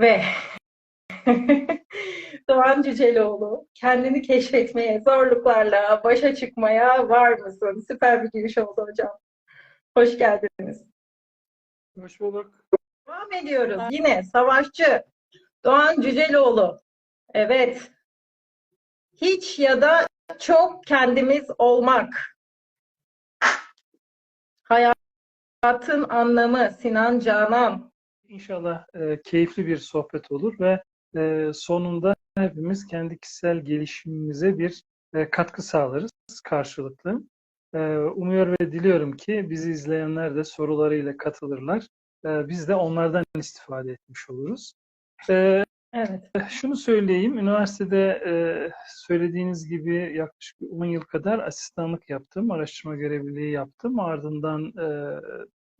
Ve Doğan Cüceloğlu kendini keşfetmeye, zorluklarla başa çıkmaya var mısın? Süper bir giriş oldu hocam. Hoş geldiniz. Hoş bulduk. Devam ediyoruz. Yine savaşçı Doğan Cüceloğlu. Evet. Hiç ya da çok kendimiz olmak. Hayatın anlamı Sinan Canan. İnşallah e, keyifli bir sohbet olur ve e, sonunda hepimiz kendi kişisel gelişimimize bir e, katkı sağlarız karşılıklı. E, umuyor ve diliyorum ki bizi izleyenler de sorularıyla katılırlar. E, biz de onlardan istifade etmiş oluruz. E, Evet. Şunu söyleyeyim, üniversitede e, söylediğiniz gibi yaklaşık 10 yıl kadar asistanlık yaptım, araştırma görevliliği yaptım. Ardından e,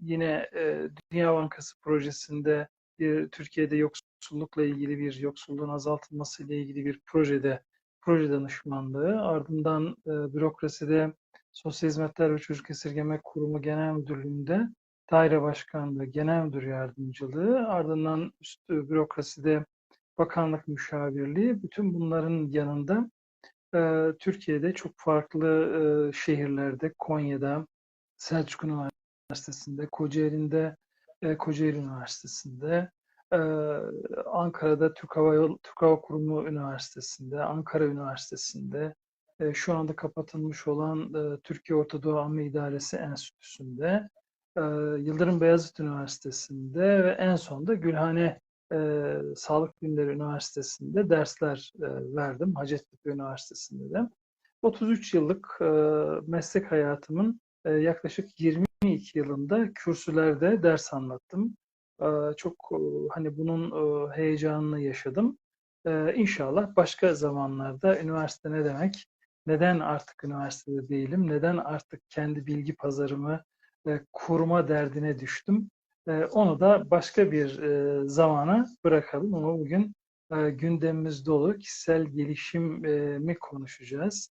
yine e, Dünya Bankası projesinde bir, Türkiye'de yoksullukla ilgili bir, yoksulluğun azaltılması ile ilgili bir projede, proje danışmanlığı. Ardından e, bürokraside Sosyal Hizmetler ve Çocuk Esirgeme Kurumu Genel Müdürlüğü'nde daire başkanlığı, genel müdür yardımcılığı, ardından üst bürokraside bakanlık müşavirliği, bütün bunların yanında e, Türkiye'de çok farklı e, şehirlerde, Konya'da, Selçuk Üniversitesi'nde, Kocaeli'nde, e, Kocaeli Üniversitesi'nde, e, Ankara'da Türk Hava, Türk Hava Kurumu Üniversitesi'nde, Ankara Üniversitesi'nde, e, şu anda kapatılmış olan e, Türkiye Orta Doğu Amme İdaresi Enstitüsü'nde, e, Yıldırım Beyazıt Üniversitesi'nde ve en sonunda Gülhane e, Sağlık Bilimleri Üniversitesi'nde dersler e, verdim. Hacettepe Üniversitesi'nde de. 33 yıllık e, meslek hayatımın e, yaklaşık 22 yılında kürsülerde ders anlattım. Çok hani bunun heyecanını yaşadım. İnşallah başka zamanlarda üniversite ne demek, neden artık üniversitede değilim, neden artık kendi bilgi pazarımı kurma derdine düştüm. Onu da başka bir zamana bırakalım ama bugün gündemimiz dolu. Kişisel gelişimi konuşacağız.